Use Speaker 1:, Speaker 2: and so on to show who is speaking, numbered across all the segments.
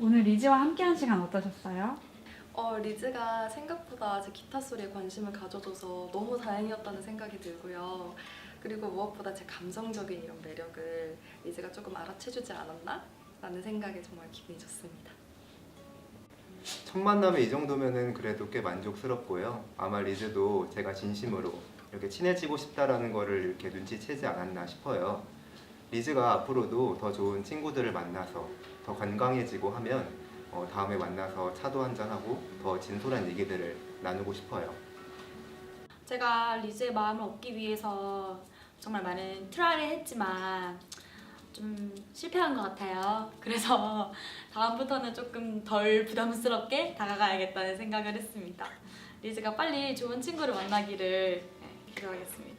Speaker 1: 오늘 리즈와 함께한 시간 어떠셨어요?
Speaker 2: 어, 리즈가 생각보다 제 기타 소리에 관심을 가져줘서 너무 다행이었다는 생각이 들고요. 그리고 무엇보다 제 감성적인 이런 매력을 리즈가 조금 알아채주지 않았나? 라는 생각에 정말 기분이 좋습니다.
Speaker 3: 첫 만남에 이 정도면은 그래도 꽤 만족스럽고요. 아마 리즈도 제가 진심으로 이렇게 친해지고 싶다라는 거를 이렇게 눈치채지 않았나 싶어요. 리즈가 앞으로도 더 좋은 친구들을 만나서 더 건강해지고 하면 어, 다음에 만나서 차도 한잔하고 더 진솔한 얘기들을 나누고 싶어요.
Speaker 4: 제가 리즈의 마음을 얻기 위해서 정말 많은 트라이를 했지만 좀 실패한 것 같아요. 그래서 다음부터는 조금 덜 부담스럽게 다가가야겠다는 생각을 했습니다. 리즈가 빨리 좋은 친구를 만나기를 네, 기도하겠습니다.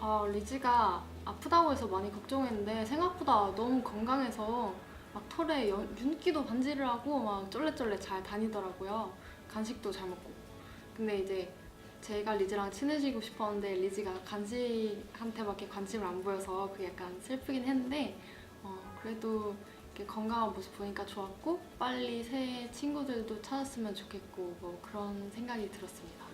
Speaker 5: 아, 리즈가 아프다고 해서 많이 걱정했는데 생각보다 너무 건강해서 막 털에 연- 윤기도 반지를 하고 막 쫄래쫄래 잘 다니더라고요. 간식도 잘 먹고. 근데 이제 제가 리즈랑 친해지고 싶었는데 리즈가 간식한테밖에 관심을 안 보여서 그게 약간 슬프긴 했는데 어, 그래도 이렇게 건강한 모습 보니까 좋았고 빨리 새 친구들도 찾았으면 좋겠고 뭐 그런 생각이 들었습니다.